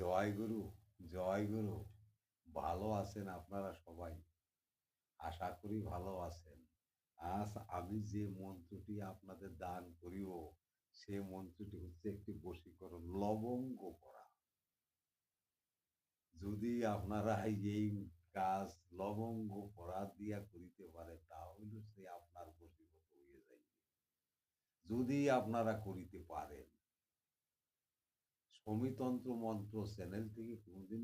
জয় গুরু জয় গুরু। ভালো আছেন আপনারা সবাই। আশা করি ভালো আছেন। আজ আমি যে মন্ত্রটি আপনাদের দান করিব, সে মন্ত্রটি হচ্ছে একটি বশীকরণ, লবঙ্গ করা। যদি আপনারা এই কাজ লবঙ্গ করা দিয়া করিতে পারে, তাহলে সে আপনার বশীভূত হয়ে যাইবে। যদি আপনারা করিতে পারেন সমিতন্ত্র মন্ত্র চ্যানেল থেকে কোনোদিন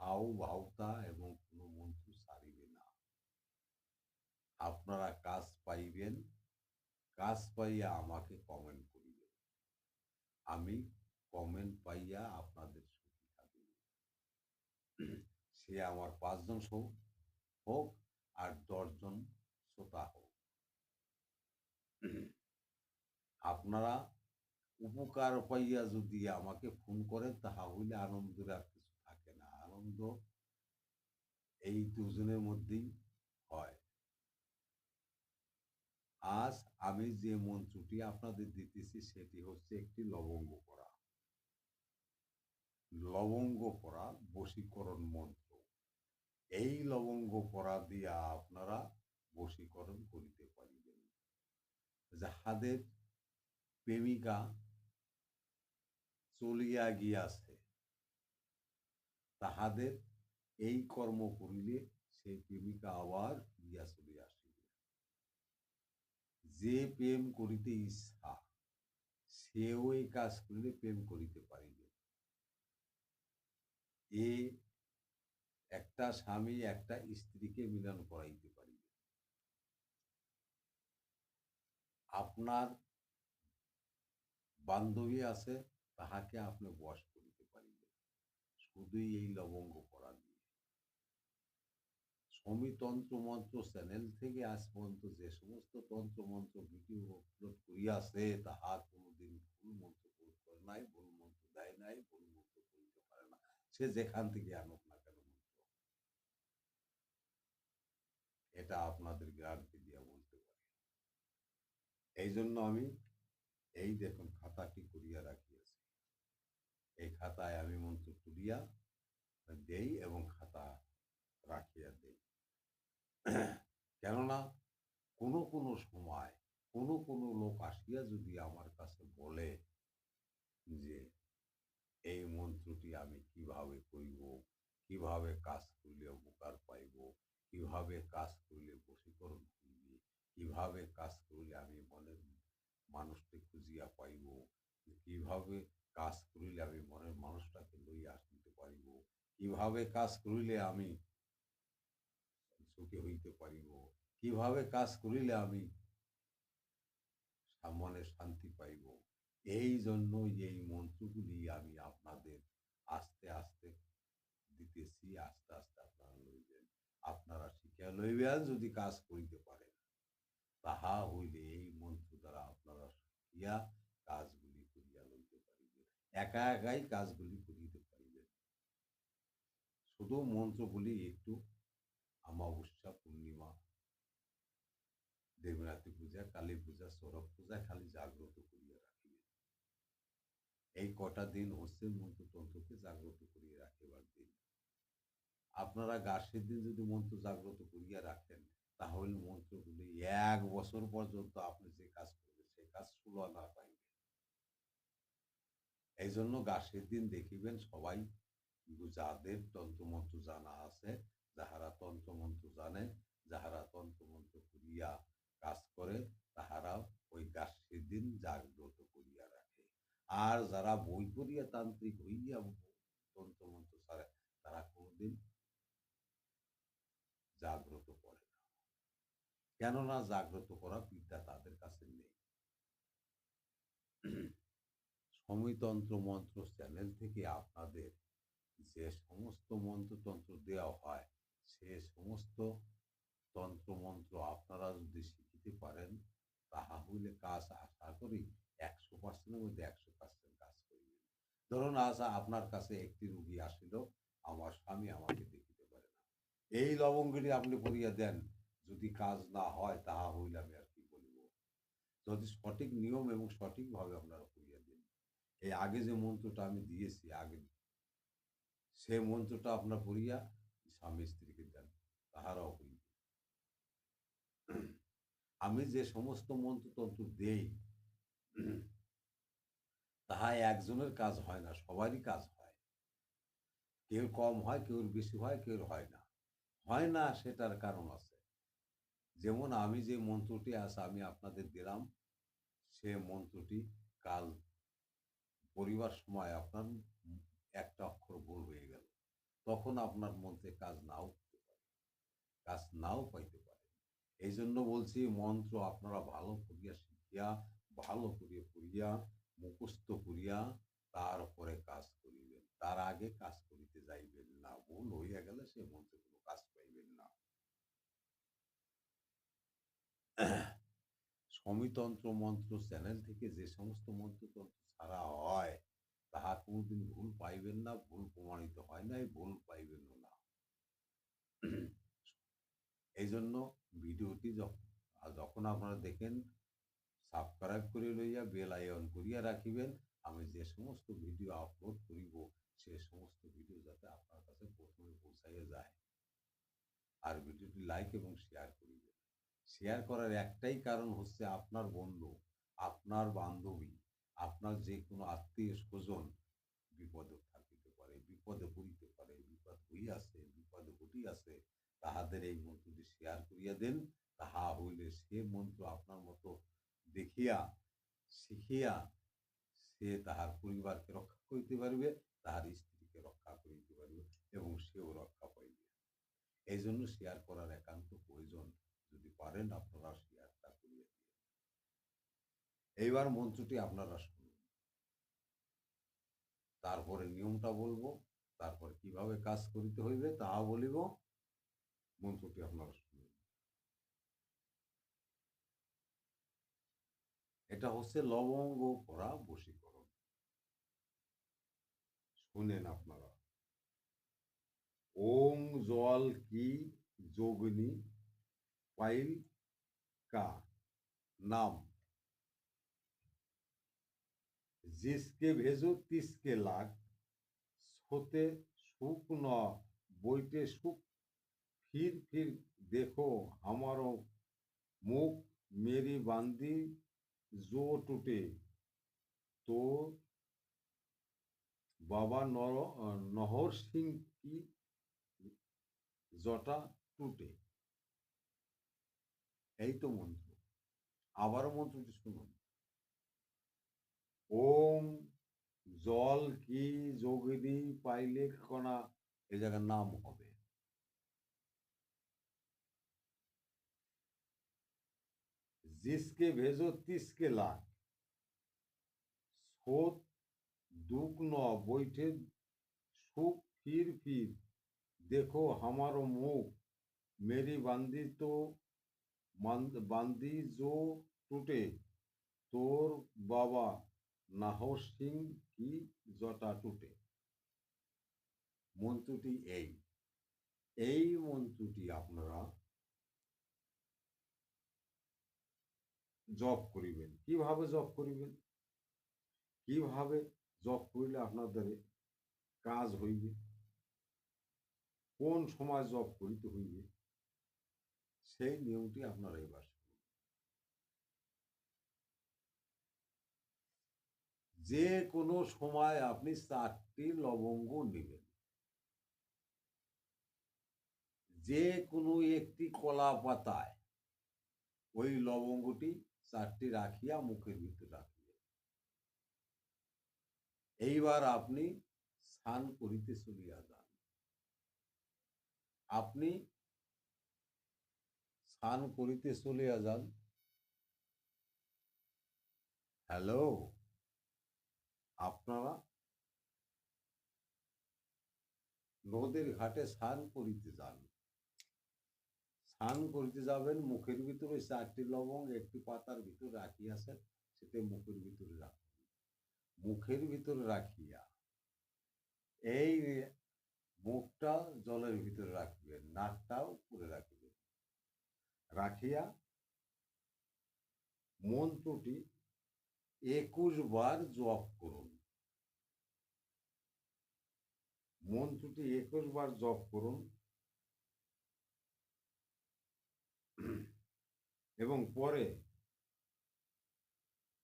ভাও ভাওতা এবং কোনো মন্ত্র সারিবে না। আপনারা কাজ পাইবেন, কাজ পাইয়া আমাকে কমেন্ট করিবেন। আমি কমেন্ট পাইয়া আপনাদের দিব। সে আমার পাঁচজন হোক হোক আর দশজন শ্রোতা হোক। আপনারা উপকার পাইয়া যদি আমাকে ফোন করেন তাহা হইলে আনন্দের আর কিছু থাকে না। আনন্দ এই দুজনের মধ্যেই হয়। আজ আমি যে মন্ত্রটি আপনাদের দিতেছি, সেটি হচ্ছে একটি লবঙ্গ করা লবঙ্গ করা বশীকরণ মন্ত্র। এই লবঙ্গ করা দিয়া আপনারা বশীকরণ করিতে পারিবেন। যাহাদের প্রেমিকা চলিয়া গিয়াছে। তাহাদের এই কর্ম করিলে সেই প্রেমিকা আবার ফিরিয়া চলে আসিবে। যে প্রেম করিতে ইচ্ছা, সেও এই কাজ করিলে প্রেম করিতে পারিবে। এ একটা স্বামী একটা স্ত্রীকে মিলন করাইতে পারিবে। আপনার বান্ধবী আছে তাহাকে আপনি বশ করিতে পারিবেন। শুধুই এই লবঙ্গ করা দিয়ে। সমী তন্ত্র মন্ত্র চ্যানেল থেকে আজ পর্যন্ত যে সমস্ত তন্ত্র মন্ত্র ভিডিও আপলোড করিয়াছে, তাহা কোনোদিন ভুল মন্ত্র প্রয়োগ করে নাই, ভুল মন্ত্র দেয় নাই, ভুল মন্ত্র করিতে পারে না। সে যেখান থেকে আনুক না কেন মন্ত্র এটা আপনাদের গ্যারান্টি দিয়ে বলতে পারি। এই জন্য আমি এই দেখুন, খাতাটি করিয়া রাখিয়াছি এই খাতায় আমি মন্ত্র তুলিয়া দেই এবং খাতা রাখিয়া দেই। কেননা কোনো কোনো সময় কোনো কোনো লোক আসিয়া যদি আমার কাছে বলে যে, এই মন্ত্রটি আমি কীভাবে করিব, কীভাবে কাজ করলে উপকার পাইব, কীভাবে কাজ করলে বশীকরণ হইবে কীভাবে কাজ করলে আমি মনের মানুষকে খুঁজিয়া পাইব, কীভাবে কাজ করিলে আমি মনের মানুষটাকে লইয়া আসতে পারিব। কীভাবে কাজ করিলে আমি সুখী হইতে পারিব? কীভাবে কাজ করিলে আমি মনে শান্তি পাইব? এই জন্য এই মন্ত্রগুলি আমি আপনাদের আস্তে আস্তে দিতেছি, আস্তে আস্তে আপনারা লইবেন। আপনারা শিখিয়া লইবেন যদি কাজ করিতে পারেন। তাহা হইলে এই মন্ত্র দ্বারা আপনারা শিখিয়া পারিবেন একা একাই কাজগুলি করিতে পারিবেন শুধু মন্ত্রগুলি একটু অমাবস্যা, পূর্ণিমা, দেবরাত্রি পূজা, কালী পূজা, সৌরভ পূজা খালি জাগ্রত করিয়া রাখিবেন এই কটা দিন হচ্ছে মন্ত্রতন্ত্রকে জাগ্রত করিয়া রাখিবার দিন। আপনারা গাছের দিন যদি মন্ত্র জাগ্রত করিয়া রাখেন, তাহলে মন্ত্রগুলি এক বছর পর্যন্ত আপনি যে কাজ করবেন, সেই কাজ না পাইবে এই জন্য গাছের দিন দেখিবেন সবাই। যাদের তন্ত্রমন্ত্র জানা আছে, যাহারা তন্ত্রমন্ত্র জানে, যাহারা তন্ত্রমন্ত্র করিয়া কাজ করে, তাহারা ওই গাছের দিন জাগ্রত করিয়া রাখে। আর যারা বই করিয়া তান্ত্রিক হইয়া তন্ত্রমন্ত্র সারে, তারা কোনোদিন জাগ্রত করে না। কেননা জাগ্রত করা বিদ্যা তাদের কাছে নেই। সমিতন্ত্র মন্ত্র চ্যানেল থেকে আপনাদের যে সমস্ত মন্ত্রতন্ত্র দেওয়া হয়, সে সমস্ত তন্ত্রমন্ত্র আপনারা যদি শিখিতে পারেন তাহা হইলে কাজ আশা করি একশো পার্সেন্টের মধ্যে একশো পার্সেন্ট কাজ করিবেন। ধরুন, আজ আপনার কাছে একটি রুগী আসিল, আমার স্বামী আমাকে দেখিতে পারে না। এই লবঙ্গটি আপনি করিয়া দেন, যদি কাজ না হয়, তাহা হইলে আমি আর কি বলিব? যদি সঠিক নিয়ম এবং সঠিকভাবে আপনারা এই আগে যে মন্ত্রটা আমি দিয়েছি, আগে সে মন্ত্রটা আপনার পড়িয়া স্বামী স্ত্রীকে দেন তাহারাও হইবে আমি যে সমস্ত মন্ত্রতন্ত্র দেই, তাহা একজনের কাজ হয় না, সবারই কাজ হয়। কেউ কম হয়, কেউ বেশি হয়, কেউ হয় না। হয় না সেটার কারণ আছে। যেমন আমি যে মন্ত্রটি আছে আমি আপনাদের দিলাম, সে মন্ত্রটি কাল পরিবার সময় আপনার একটা অক্ষর ভুল হয়ে গেল, তখন আপনার মধ্যে কাজ নাও পারে। কাজ নাও পাইতে পারে। এই জন্য বলছি, মন্ত্র আপনারা ভালো করিয়া শিখিয়া, ভালো করিয়া পড়িয়া, মুখস্থ করিয়া তারপরে কাজ করিবেন। তার আগে কাজ করিতে যাইবেন না, ভুল হইয়া গেলে সে মন্ত্রে কোনো কাজ পাইবেন না। সমিতন্ত্র মন্ত্র চ্যানেল থেকে যে সমস্ত মন্ত্রতন্ত্র ছাড়া হয় কোনোদিন ভুল পাইবেন না, ভুল প্রমাণিত হয় নাই, ভুল পাইবেন না। এই জন্য ভিডিওটি যখন যখন আপনারা দেখেন, সাবস্ক্রাইব করে লইয়া বেল আইকন করিয়া রাখিবেন, আমি যে সমস্ত ভিডিও আপলোড করিব, সে সমস্ত ভিডিও যাতে আপনার কাছে প্রথমে পৌঁছাইয়া যায়। আর ভিডিওটি লাইক এবং শেয়ার করিবেন। শেয়ার করার একটাই কারণ হচ্ছে আপনার বন্ধু, আপনার বান্ধবী, আপনার যে কোনো আত্মীয় স্বজন বিপদে থাকিতে পারে, বিপদে পড়িতে পারে, বিপদ হইয়াছে, বিপদে ঘটিয়াছে, তাহাদের এই মন্ত্রটি শেয়ার করিয়া দেন। তাহা হইলে সে মন্ত্র আপনার মতো দেখিয়া, শিখিয়া সে তাহার পরিবারকে রক্ষা করিতে পারবে, তাহার স্ত্রীকে রক্ষা করিতে পারবে এবং সেও রক্ষা পাইবে। এই জন্য শেয়ার করার একান্ত প্রয়োজন, যদি পারেন আপনারা শেয়ারটা করিয়ে দিয়ে এইবার মন্ত্রটি আপনারা তারপরে নিয়মটা বলব, তারপর কীভাবে কাজ করিতে হইবে তাহা বলিব। মন্ত্রটি আপনারা শুনবেন। এটা হচ্ছে লবঙ্গ করা বশীকরণ। শুনেন আপনারা। ওম জল কি যোগিনী পাইল কা নাম। जिसके भेजो तिसके लाग सोते सुख न बोइटे सुख फिर फिर देखो हमारो मुख मेरी बांदी जो टूटे तो बाबा नर নহর সিং কি জটা টুটে এই তো মন্ত্র আবারও মন্ত্রটি শুনুন ওম জল কি যোগিনী পাইলে কণা এ জায়গার নাম হবে जिसके भेजो तिसके लाख सोत दुख न बैठे सुख फिर फिर देखो हमारो मुख मेरी बांदी तो বান্দি জো টুটে তোর বাবা নাহর সিং কি জটা টুটে? মন্ত্রটি এই। এই মন্ত্রটি আপনারা জপ করিবেন। কীভাবে জপ করিবেন? কীভাবে জপ করিলে আপনাদের কাজ হইবে? কোন সময় জপ করিতে হইবে? সেই নিয়মটি আপনারা এবার যে কোনো সময় আপনি চারটি লবঙ্গ নেবেন। যে কোনো একটি কলা পাতায় ওই লবঙ্গটি চারটি রাখিয়া মুখের ভিতরে রাখিবেন। এইবার আপনি স্নান করিতে চলিয়া যান। আপনি স্নান করিতে চলিয়া যান। হ্যালো? আপনারা নদীর ঘাটে স্নান করিতে যান। স্নান করিতে যাবেন, মুখের ভিতরে চারটি লবঙ্গ, একটি পাতার ভিতরে রাখিয়াছেন সেটা মুখের ভিতরে রাখুন। মুখের ভিতরে রাখিয়া, এই মুখটা জলের ভিতরে রাখবেন, নাকটাও উপরে রাখবেন। রাখিয়া মন্ত্রটি একুশ বার জপ করুন। মন্ত্রটি একুশ বার জপ করুন। এবং পরে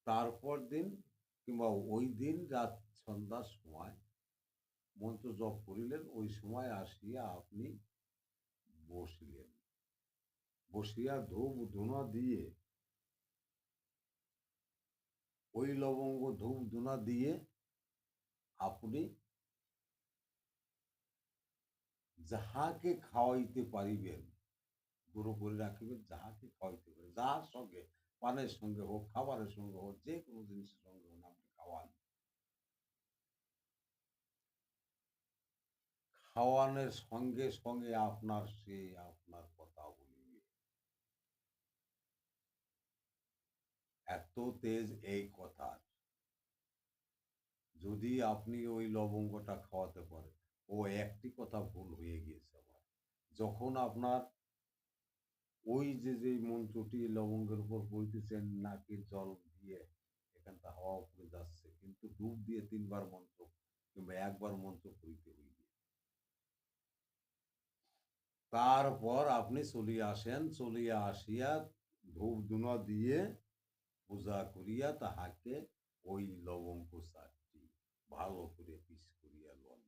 তারপর দিন কিংবা ওই দিন রাত সন্ধ্যার সময় মন্ত্র জপ করিলেন, ওই সময় আসিয়া আপনি বসিলেন। বসিয়া ধূপ ধুনা দিয়ে ওই লবঙ্গ ধূপ ধুনা দিয়ে আপনি যাহাকে খাওয়াইতে পারিবেন, গুরু করে রাখিবেন, যাহাকে খাওয়াইতে পারেন যার সঙ্গে, পানের সঙ্গে হোক, খাবারের সঙ্গে হোক, যে কোনো জিনিসের সঙ্গে হোক, আপনি খাওয়ান। খাওয়ানোর সঙ্গে সঙ্গে আপনার সে, আপনার কথা বলিবে এত তেজ এই কথার যদি আপনি ওই লবঙ্গটা খাওয়াতে পারেন, ও একটি কথা ভুল হয়ে গিয়েছে আমার। যখন আপনার ওই যে যে মন্ত্রটি লবঙ্গের উপর বলতেছেন, নাকের জল দিয়ে এখানটা হাওয়া উপরে যাচ্ছে, কিন্তু ডুব দিয়ে তিনবার মন্ত্র কিংবা একবার মন্ত্র করিতে হইবে। তারপর আপনি চলিয়া আসেন, চলিয়া আসিয়া ধূপ ধুনা দিয়ে পূজা করিয়া তাহাকে ওই লবঙ্গ চারটি ভালো করে পিস করিয়া লন।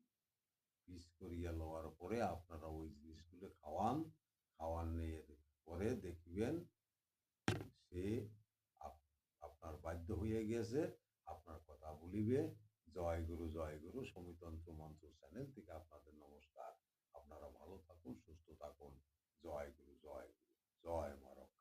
পিস করিয়া লওয়ার পরে আপনারা ওই জিনিসগুলো খাওয়ান। খাওয়ানের পরে দেখবেন সে আপনার বাধ্য হয়ে গেছে, আপনার কথা বলিবে জয় গুরু জয় গুরু, সমিতন্ত্র মন্ত্র চ্যানেল থেকে আপনাদের নমস্কার। আপনারা ভালো থাকুন, সুস্থ থাকুন। জয় গুরু, জয় জয় মা রক্ষাকালীর জয়